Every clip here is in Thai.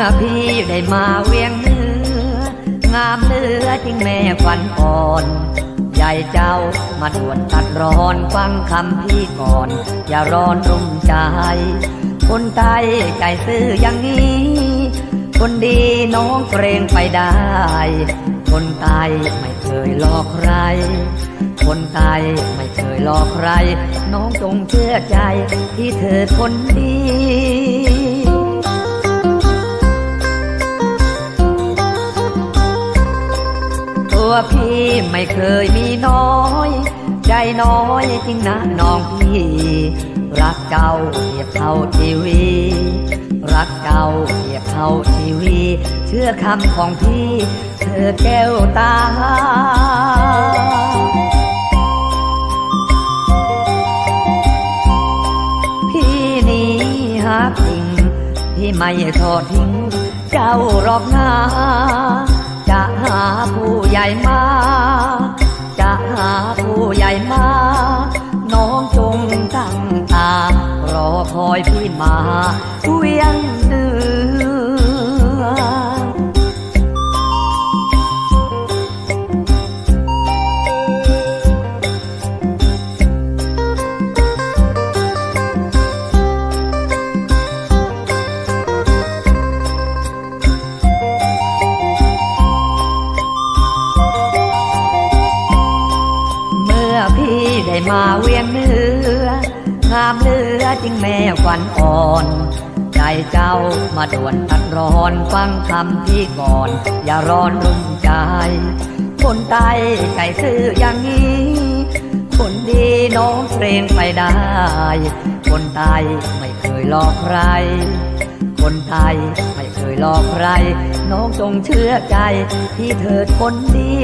มาเวียงเนื้องามเหลือจริงแม่ควันอ่อนใหญ่เจ้ามาด่วนตัดร้อนฟังคำพี่ก่อน อย่าร้อนรุ่มใจ คนไทยใจซื่ออย่างนี้ คนดีน้องเกรงไปได้ คนตายไม่เคยหลอกใคร คนตายไม่เคยหลอกใคร น้องจงเชื่อใจที่เธอคนดี ตัวพี่ไม่เคยมีน้อย ใจน้อยจริงนะน้องพี่ รักเจ้าเทียบเท่าทีวี รักเจ้าเทียบเท่าทีวี เชื่อคำของพี่ เธอแก้วตาพี่นี้หาจริงพี่ไม่ทอดทิ้ง เจ้ารอบหน้า หาผู้ใหญ่มา จะหาผู้ใหญ่มา น้องจงตั้งตารอคอยพี่มาเวียนเนื้อ ได้มาเวียงเนื้องามเลือจริงแม่ควันอ่อน ใจเจ้ามาด่วนตัดร้อนฟังคำพี่ก่อน อย่าร้อนรุ่มใจคนใต้ใจซื่ออย่างนี้ คนดีน้องเกรงไปได้ คนตายไม่เคยหลอกใคร คนไทยไม่เคยหลอกใคร น้องจงเชื่อใจที่เธอคนดี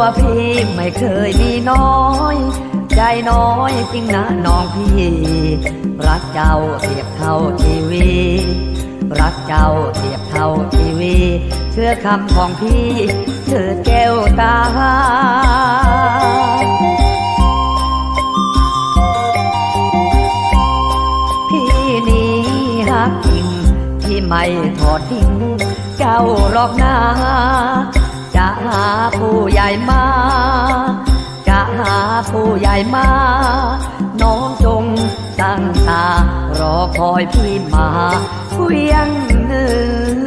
ตัวพี่ไม่เคยมีน้อย ใจน้อยจริงนะน้องพี่ รักเจ้าเทียบเท่าทีวี รักเจ้าเทียบเท่าทีวี เชื่อคำของพี่เธอแก้วตาพี่นี้หักจริงที่ไม่ทอดทิ้งเจ้ารอบหน้า จะหาผู้ใหญ่มา จะหาผู้ใหญ่มา น้องจงตั้งตารอคอยพี่มาเพียงหนึ่ง